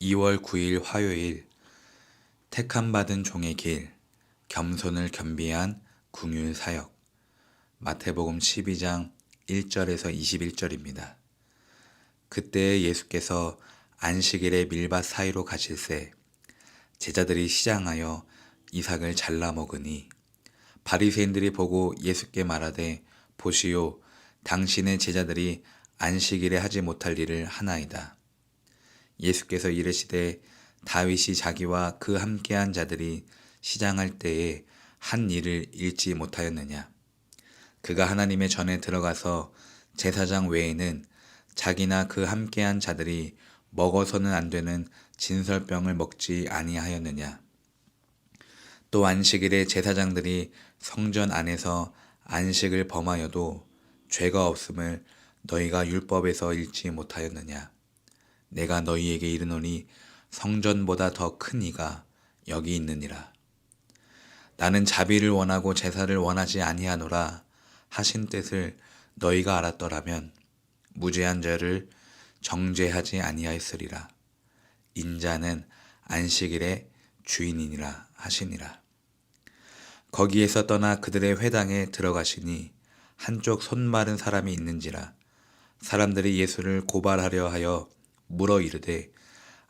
2월 9일 화요일 택함 받은 종의 길 겸손을 겸비한 궁율 사역 마태복음 12장 1절에서 21절입니다. 그때 예수께서 안식일에 밀밭 사이로 가실새 제자들이 시장하여 이삭을 잘라 먹으니 바리새인들이 보고 예수께 말하되 보시오 당신의 제자들이 안식일에 하지 못할 일을 하나이다. 예수께서 이르시되 다윗이 자기와 그 함께한 자들이 시장할 때에 한 일을 잃지 못하였느냐? 그가 하나님의 전에 들어가서 제사장 외에는 자기나 그 함께한 자들이 먹어서는 안 되는 진설병을 먹지 아니하였느냐? 또 안식일에 제사장들이 성전 안에서 안식을 범하여도 죄가 없음을 너희가 율법에서 읽지 못하였느냐 내가 너희에게 이르노니 성전보다 더 큰 이가 여기 있느니라. 나는 자비를 원하고 제사를 원하지 아니하노라 하신 뜻을 너희가 알았더라면 무죄한 자를 정죄하지 아니하였으리라. 인자는 안식일의 주인이니라 하시니라. 거기에서 떠나 그들의 회당에 들어가시니 한쪽 손 마른 사람이 있는지라 사람들이 예수를 고발하려 하여 물어 이르되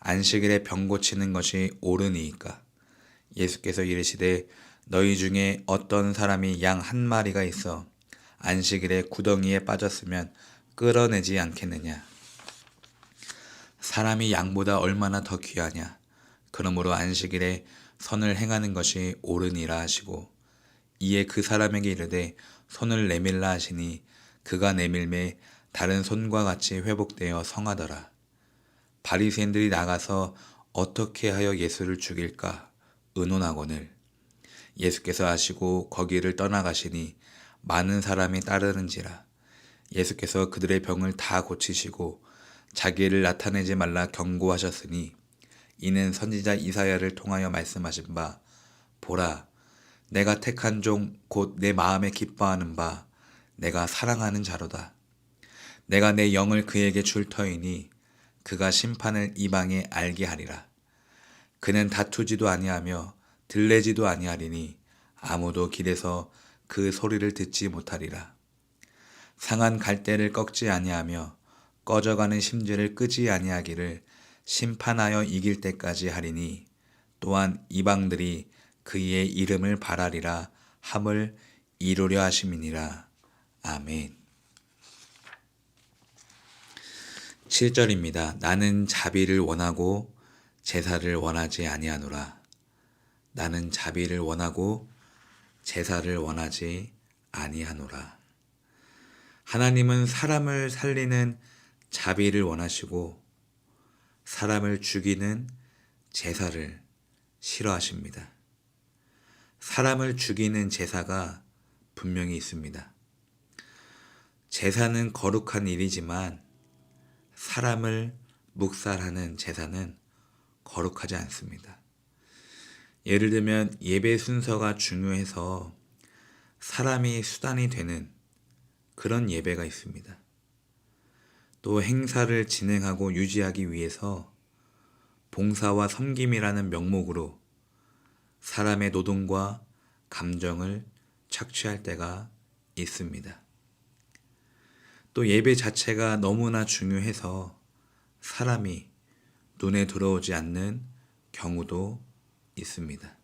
안식일에 병 고치는 것이 옳으니이까? 예수께서 이르시되 너희 중에 어떤 사람이 양 한 마리가 있어 안식일에 구덩이에 빠졌으면 끌어내지 않겠느냐? 사람이 양보다 얼마나 더 귀하냐? 그러므로 안식일에 선을 행하는 것이 옳으니라 하시고 이에 그 사람에게 이르되 손을 내밀라 하시니 그가 내밀매 다른 손과 같이 회복되어 성하더라 바리새인들이 나가서 어떻게 하여 예수를 죽일까 의논하거늘 예수께서 아시고 거기를 떠나가시니 많은 사람이 따르는지라. 예수께서 그들의 병을 다 고치시고 자기를 나타내지 말라 경고하셨으니 이는 선지자 이사야를 통하여 말씀하신 바 보라 내가 택한 종 곧 내 마음에 기뻐하는 바 내가 사랑하는 자로다. 내가 내 영을 그에게 줄 터이니 그가 심판을 이방에 알게 하리라. 그는 다투지도 아니하며 들레지도 아니하리니 아무도 길에서 그 소리를 듣지 못하리라. 상한 갈대를 꺾지 아니하며 꺼져가는 심지를 끄지 아니하기를 심판하여 이길 때까지 하리니 또한 이방들이 그의 이름을 바라리라 함을 이루려 하심이니라. 아멘. 7절입니다. 나는 자비를 원하고 제사를 원하지 아니하노라. 나는 자비를 원하고 제사를 원하지 아니하노라. 하나님은 사람을 살리는 자비를 원하시고 사람을 죽이는 제사를 싫어하십니다. 사람을 죽이는 제사가 분명히 있습니다. 제사는 거룩한 일이지만 사람을 묵살하는 제사는 거룩하지 않습니다. 예를 들면 예배 순서가 중요해서 사람이 수단이 되는 그런 예배가 있습니다. 또 행사를 진행하고 유지하기 위해서 봉사와 섬김이라는 명목으로 사람의 노동과 감정을 착취할 때가 있습니다. 또 예배 자체가 너무나 중요해서 사람이 눈에 들어오지 않는 경우도 있습니다.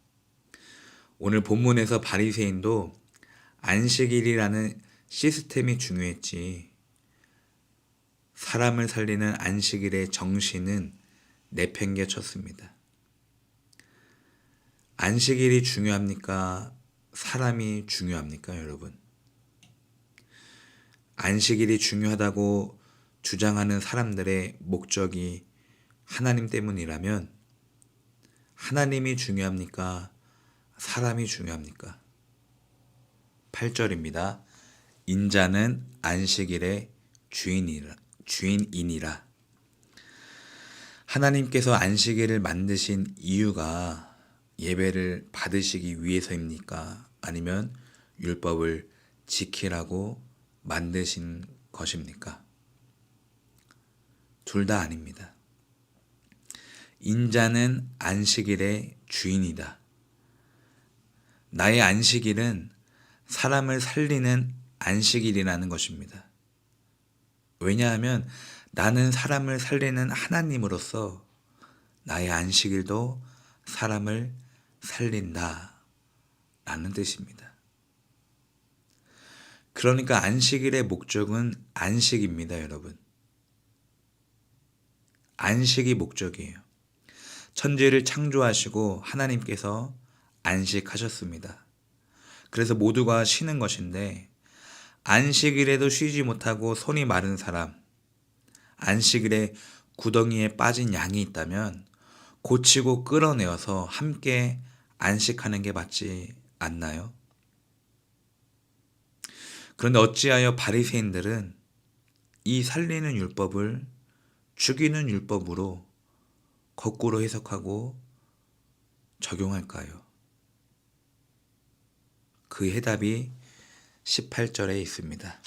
오늘 본문에서 바리새인도 안식일이라는 시스템이 중요했지 사람을 살리는 안식일의 정신은 내팽개쳤습니다. 안식일이 중요합니까? 사람이 중요합니까, 여러분? 안식일이 중요하다고 주장하는 사람들의 목적이 하나님 때문이라면 하나님이 중요합니까? 사람이 중요합니까? 8절입니다. 인자는 안식일의 주인이라, 주인이니라. 하나님께서 안식일을 만드신 이유가 예배를 받으시기 위해서입니까? 아니면 율법을 지키라고 만드신 것입니까? 둘 다 아닙니다. 인자는 안식일의 주인이다. 나의 안식일은 사람을 살리는 안식일이라는 것입니다. 왜냐하면 나는 사람을 살리는 하나님으로서 나의 안식일도 사람을 살린다. 라는 뜻입니다. 그러니까 안식일의 목적은 안식입니다, 여러분. 안식이 목적이에요. 천지를 창조하시고 하나님께서 안식하셨습니다. 그래서 모두가 쉬는 것인데 안식일에도 쉬지 못하고 손이 마른 사람, 안식일에 구덩이에 빠진 양이 있다면 고치고 끌어내어서 함께 안식하는 게 맞지 않나요? 그런데 어찌하여 바리새인들은 이 살리는 율법을 죽이는 율법으로 거꾸로 해석하고 적용할까요? 그 해답이 18절에 있습니다.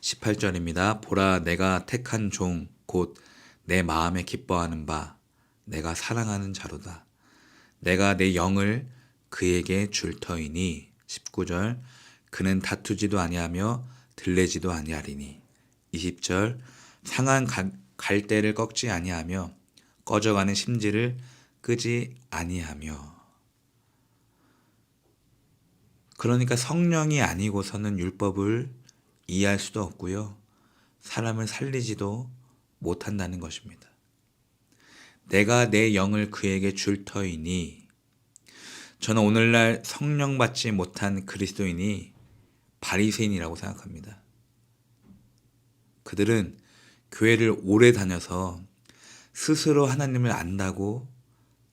18절입니다. 보라 내가 택한 종 곧 내 마음에 기뻐하는 바 내가 사랑하는 자로다. 내가 내 영을 그에게 줄 터이니 19절 그는 다투지도 아니하며 들레지도 아니하리니 20절 상한 가- 갈대를 꺾지 아니하며 꺼져가는 심지를 끄지 아니하며 그러니까 성령이 아니고서는 율법을 이해할 수도 없고요. 사람을 살리지도 못한다는 것입니다. 내가 내 영을 그에게 줄 터이니 저는 오늘날 성령 받지 못한 그리스도인이 바리새인이라고 생각합니다. 그들은 교회를 오래 다녀서 스스로 하나님을 안다고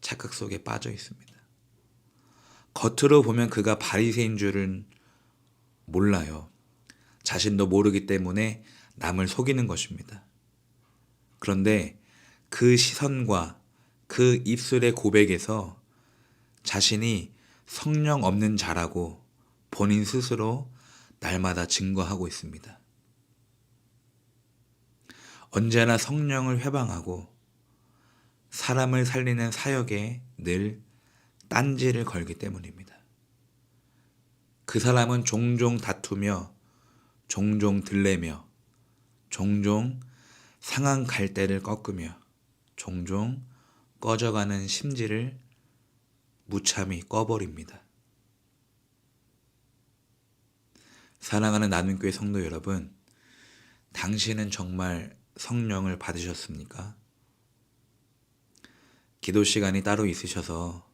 착각 속에 빠져 있습니다. 겉으로 보면 그가 바리새인 줄은 몰라요. 자신도 모르기 때문에 남을 속이는 것입니다. 그런데 그 시선과 그 입술의 고백에서 자신이 성령 없는 자라고 본인 스스로 날마다 증거하고 있습니다. 언제나 성령을 회방하고 사람을 살리는 사역에 늘 딴지를 걸기 때문입니다. 그 사람은 종종 다투며 종종 들레며 종종 상한 갈대를 꺾으며 종종 꺼져가는 심지를 무참히 꺼버립니다. 사랑하는 나눔교회 성도 여러분, 당신은 정말 성령을 받으셨습니까? 기도 시간이 따로 있으셔서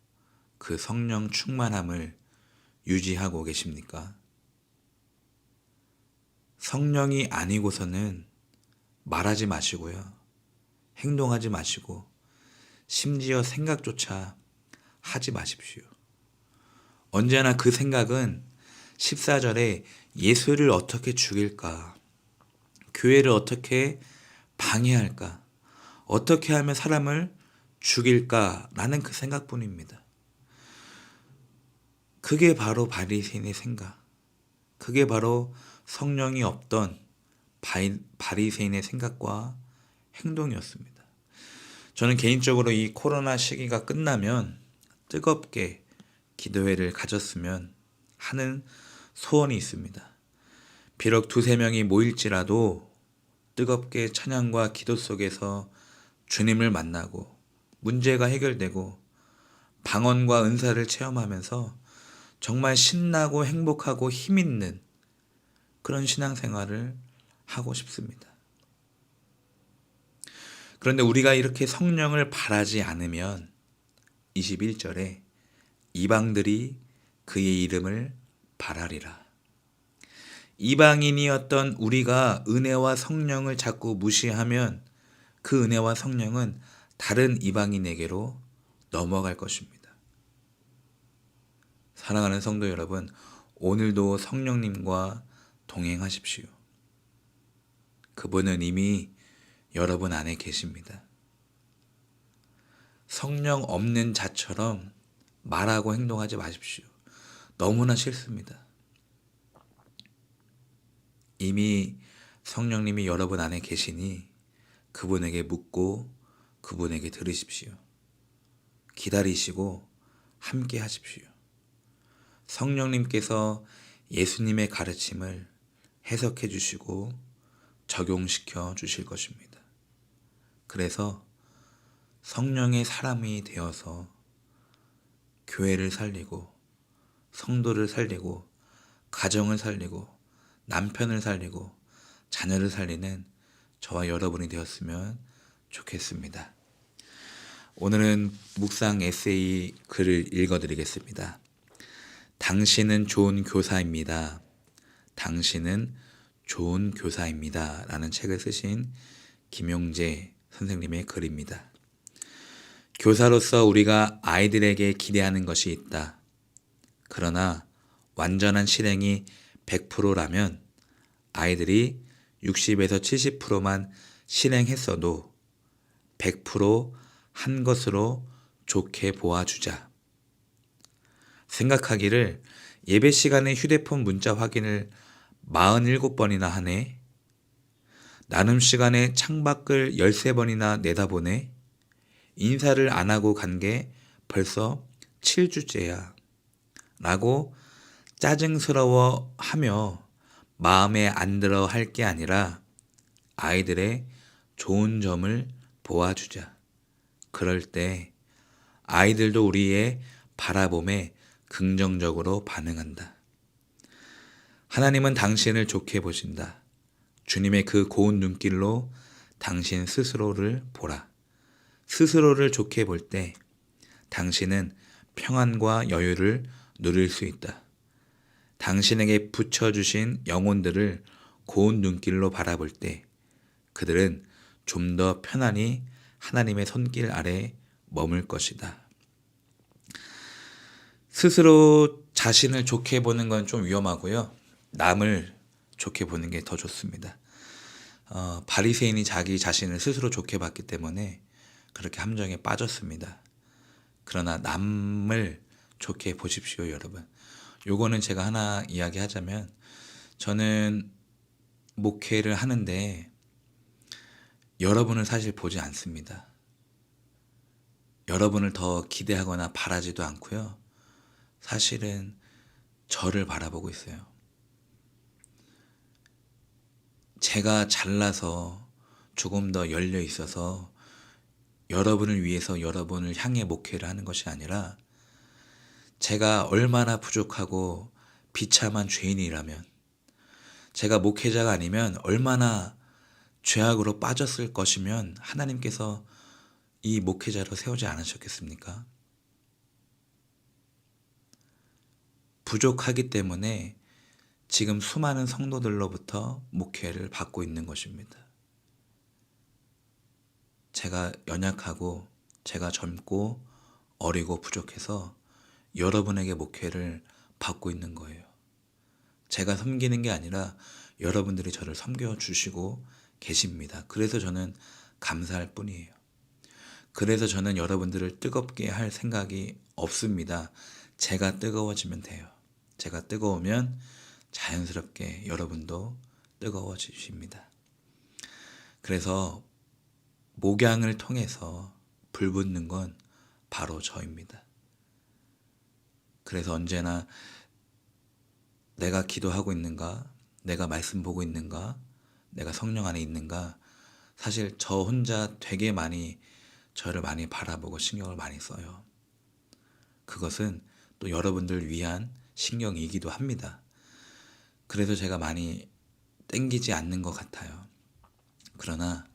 그 성령 충만함을 유지하고 계십니까? 성령이 아니고서는 말하지 마시고요. 행동하지 마시고 심지어 생각조차 하지 마십시오. 언제나 그 생각은 14절에 예수를 어떻게 죽일까? 교회를 어떻게 방해할까? 어떻게 하면 사람을 죽일까라는 그 생각뿐입니다. 그게 바로 바리새인의 생각. 그게 바로 성령이 없던 바리새인의 생각과 행동이었습니다. 저는 개인적으로 이 코로나 시기가 끝나면 뜨겁게 기도회를 가졌으면 하는 소원이 있습니다. 비록 두세 명이 모일지라도 뜨겁게 찬양과 기도 속에서 주님을 만나고 문제가 해결되고 방언과 은사를 체험하면서 정말 신나고 행복하고 힘 있는 그런 신앙생활을 하고 싶습니다. 그런데 우리가 이렇게 성령을 바라지 않으면 21절에 이방들이 그의 이름을 바라리라. 이방인이었던 우리가 은혜와 성령을 자꾸 무시하면 그 은혜와 성령은 다른 이방인에게로 넘어갈 것입니다. 사랑하는 성도 여러분, 오늘도 성령님과 동행하십시오. 그분은 이미 여러분 안에 계십니다. 성령 없는 자처럼 말하고 행동하지 마십시오. 너무나 싫습니다. 이미 성령님이 여러분 안에 계시니 그분에게 묻고 그분에게 들으십시오. 기다리시고 함께 하십시오. 성령님께서 예수님의 가르침을 해석해 주시고 적용시켜 주실 것입니다. 그래서 성령의 사람이 되어서 교회를 살리고 성도를 살리고 가정을 살리고 남편을 살리고 자녀를 살리는 저와 여러분이 되었으면 좋겠습니다. 오늘은 묵상 에세이 글을 읽어드리겠습니다. 당신은 좋은 교사입니다. 당신은 좋은 교사입니다. 라는 책을 쓰신 김용재 선생님의 글입니다. 교사로서 우리가 아이들에게 기대하는 것이 있다. 그러나 완전한 실행이 100%라면 아이들이 60에서 70%만 실행했어도 100%한 것으로 좋게 보아주자. 생각하기를 예배 시간에 휴대폰 문자 확인을 47번이나 하네. 나눔 시간에 창밖을 13번이나 내다보네. 인사를 안 하고 간 게 벌써 7주째야. 라고 짜증스러워 하며 마음에 안 들어 할 게 아니라 아이들의 좋은 점을 보아주자. 그럴 때 아이들도 우리의 바라봄에 긍정적으로 반응한다. 하나님은 당신을 좋게 보신다. 주님의 그 고운 눈길로 당신 스스로를 보라. 스스로를 좋게 볼 때 당신은 평안과 여유를 누릴 수 있다. 당신에게 붙여주신 영혼들을 고운 눈길로 바라볼 때 그들은 좀 더 편안히 하나님의 손길 아래 머물 것이다. 스스로 자신을 좋게 보는 건 좀 위험하고요. 남을 좋게 보는 게 더 좋습니다. 어, 바리새인이 자기 자신을 스스로 좋게 봤기 때문에 그렇게 함정에 빠졌습니다. 그러나 남을 좋게 보십시오, 여러분. 요거는 제가 하나 이야기하자면 저는 목회를 하는데 여러분을 사실 보지 않습니다. 여러분을 더 기대하거나 바라지도 않고요. 사실은 저를 바라보고 있어요. 제가 잘나서 조금 더 열려 있어서 여러분을 위해서 여러분을 향해 목회를 하는 것이 아니라 제가 얼마나 부족하고 비참한 죄인이라면 제가 목회자가 아니면 얼마나 죄악으로 빠졌을 것이면 하나님께서 이 목회자로 세우지 않으셨겠습니까? 부족하기 때문에 지금 수많은 성도들로부터 목회를 받고 있는 것입니다. 제가 연약하고 제가 젊고 어리고 부족해서 여러분에게 목회를 받고 있는 거예요. 제가 섬기는 게 아니라 여러분들이 저를 섬겨 주시고 계십니다. 그래서 저는 감사할 뿐이에요. 그래서 저는 여러분들을 뜨겁게 할 생각이 없습니다. 제가 뜨거워지면 돼요. 제가 뜨거우면 자연스럽게 여러분도 뜨거워지십니다. 그래서 목양을 통해서 불 붙는 건 바로 저입니다. 그래서 언제나 내가 기도하고 있는가, 내가 말씀 보고 있는가, 내가 성령 안에 있는가, 사실 저 혼자 되게 많이 저를 많이 바라보고 신경을 많이 써요. 그것은 또 여러분들 위한 신경이기도 합니다. 그래서 제가 많이 땡기지 않는 것 같아요. 그러나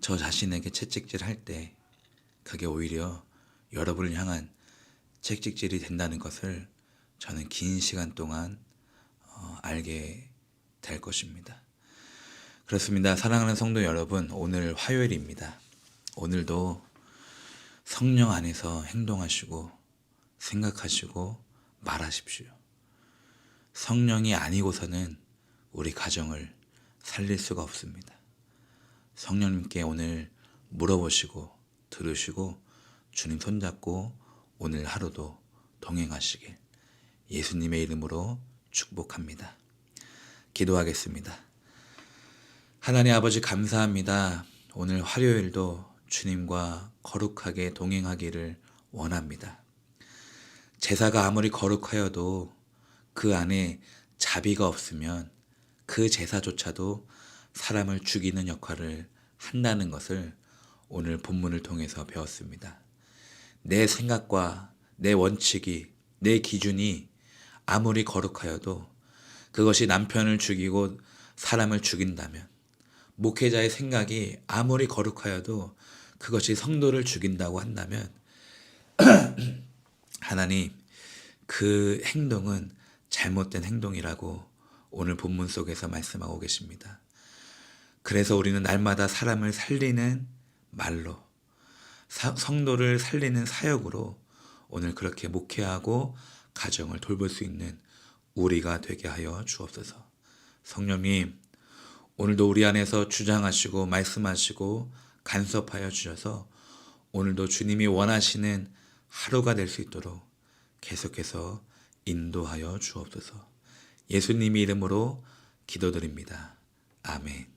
저 자신에게 채찍질 할 때 그게 오히려 여러분을 향한 채찍질이 된다는 것을 저는 긴 시간 동안 어, 알게 될 것입니다. 그렇습니다. 사랑하는 성도 여러분, 오늘 화요일입니다. 오늘도 성령 안에서 행동하시고 생각하시고 말하십시오. 성령이 아니고서는 우리 가정을 살릴 수가 없습니다. 성령님께 오늘 물어보시고 들으시고 주님 손잡고 오늘 하루도 동행하시길 예수님의 이름으로 축복합니다. 기도하겠습니다. 하나님 아버지 감사합니다. 오늘 화요일도 주님과 거룩하게 동행하기를 원합니다. 제사가 아무리 거룩하여도 그 안에 자비가 없으면 그 제사조차도 사람을 죽이는 역할을 한다는 것을 오늘 본문을 통해서 배웠습니다. 내 생각과 내 원칙이, 내 기준이 아무리 거룩하여도 그것이 남편을 죽이고 사람을 죽인다면, 목회자의 생각이 아무리 거룩하여도 그것이 성도를 죽인다고 한다면, 하나님, 그 행동은 잘못된 행동이라고 오늘 본문 속에서 말씀하고 계십니다. 그래서 우리는 날마다 사람을 살리는 말로, 사- 성도를 살리는 사역으로 오늘 그렇게 목회하고 가정을 돌볼 수 있는 우리가 되게 하여 주옵소서. 성령님, 오늘도 우리 안에서 주장하시고 말씀하시고 간섭하여 주셔서 오늘도 주님이 원하시는 하루가 될 수 있도록 계속해서 인도하여 주옵소서. 예수님의 이름으로 기도드립니다. 아멘.